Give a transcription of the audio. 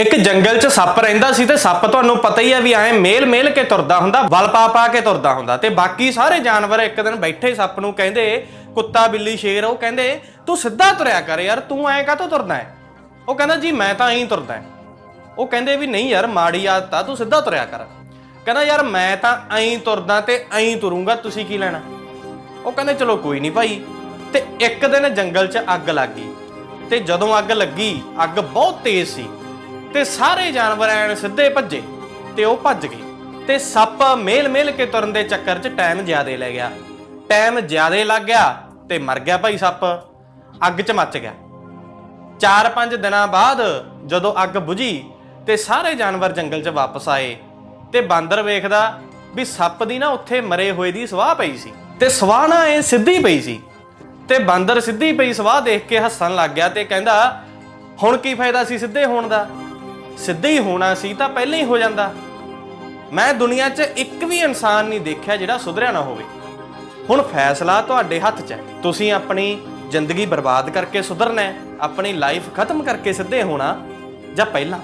ਇੱਕ ਜੰਗਲ 'ਚ ਸੱਪ ਰਹਿੰਦਾ ਸੀ ਤੇ ਸੱਪ ਤੁਹਾਨੂੰ ਪਤਾ ਹੀ ਆ ਵੀ ਐਂ ਮੇਲ ਮੇਲ ਕੇ ਤੁਰਦਾ ਹੁੰਦਾ, ਵਲ ਪਾ ਪਾ ਕੇ ਤੁਰਦਾ ਹੁੰਦਾ ਤੇ ਬਾਕੀ ਸਾਰੇ ਜਾਨਵਰ ਇੱਕ ਦਿਨ ਬੈਠੇ ਸੱਪ ਨੂੰ ਕਹਿੰਦੇ, ਕੁੱਤਾ, ਬਿੱਲੀ, ਸ਼ੇਰ, ਉਹ ਕਹਿੰਦੇ, ਤੂੰ ਸਿੱਧਾ ਤੁਰਿਆ ਕਰ ਯਾਰ, ਤੂੰ ਐਂ ਕਾਹਤੋਂ ਤੁਰਦਾ ਹੈ ਉਹ ਕਹਿੰਦਾ, ਜੀ, ਮੈਂ ਤਾਂ ਐਂ ਤੁਰਦਾ ਉਹ ਕਹਿੰਦੇ ਵੀ, ਨਹੀਂ ਯਾਰ, ਮਾੜੀ ਆਦਤ ਆ, ਤੂੰ ਸਿੱਧਾ ਤੁਰਿਆ ਕਰ। ਕਹਿੰਦਾ, ਯਾਰ, ਮੈਂ ਤਾਂ ਐਂ ਤੁਰਦਾ ਤੇ ਐਂ ਤੁਰੂੰਗਾ, ਤੁਸੀਂ ਕੀ ਲੈਣਾ? ਉਹ ਕਹਿੰਦੇ, ਚਲੋ, ਕੋਈ ਨਹੀਂ ਭਾਈ। ਤੇ ਇੱਕ ਦਿਨ ਜੰਗਲ 'ਚ ਅੱਗ ਲੱਗ ਗਈ ਤੇ ਜਦੋਂ ਅੱਗ ਲੱਗੀ, ਅੱਗ ਬਹੁਤ ਤੇਜ਼ ਸੀ। ਤੇ ਸਾਰੇ ਜਾਨਵਰ ਐਨ ਸਿੱਧੇ ਭੱਜੇ ਤੇ ਉਹ ਭੱਜ ਗਏ ਤੇ ਸੱਪ ਮੇਲ ਮੇਲ ਕੇ ਤੁਰਨ ਦੇ ਚੱਕਰ 'ਚ ਟਾਈਮ ਜ਼ਿਆਦੇ ਲੈ ਗਿਆ। ਟਾਈਮ ਜ਼ਿਆਦੇ ਲੱਗ ਗਿਆ ਤੇ ਮਰ ਗਿਆ ਭਾਈ ਸੱਪ। ਅੱਗ 'ਚ ਮੱਚ ਗਿਆ। 4-5 ਦਿਨਾਂ ਬਾਅਦ ਜਦੋਂ ਅੱਗ ਬੁਝੀ ਤੇ ਸਾਰੇ ਜਾਨਵਰ ਜੰਗਲ 'ਚ ਵਾਪਸ ਆਏ ਤੇ ਬਾਂਦਰ ਵੇਖਦਾ ਵੀ ਸੱਪ ਦੀ ਨਾ ਉੱਥੇ ਮਰੇ ਹੋਏ ਦੀ ਸਵਾਹ ਪਈ ਸੀ ਤੇ ਸਵਾਹ ਨਾ ਇਹ ਸਿੱਧੀ ਪਈ ਸੀ। ਤੇ ਬਾਂਦਰ ਸਿੱਧੀ ਪਈ ਸਵਾਹ ਦੇਖ ਕੇ ਹੱਸਣ ਲੱਗ ਗਿਆ ਤੇ ਕਹਿੰਦਾ, ਹੁਣ ਕੀ ਫਾਇਦਾ ਸੀ ਸਿੱਧੇ ਹੋਣ ਦਾ? ਸਿੱਧੇ ਹੀ ਹੋਣਾ ਸੀ ਤਾਂ ਪਹਿਲਾਂ ਹੀ ਹੋ ਜਾਂਦਾ। ਮੈਂ ਦੁਨੀਆ 'ਚ ਇੱਕ ਵੀ ਇਨਸਾਨ ਨਹੀਂ ਦੇਖਿਆ ਜਿਹੜਾ ਸੁਧਰਿਆ ਨਾ ਹੋਵੇ। ਹੁਣ ਫੈਸਲਾ ਤੁਹਾਡੇ ਹੱਥ 'ਚ ਹੈ। ਤੁਸੀਂ ਆਪਣੀ ਜ਼ਿੰਦਗੀ ਬਰਬਾਦ ਕਰਕੇ ਸੁਧਰਨਾ ਹੈ, ਆਪਣੀ ਲਾਈਫ ਖਤਮ ਕਰਕੇ ਸਿੱਧੇ ਹੋਣਾ ਜਾਂ ਪਹਿਲਾਂ?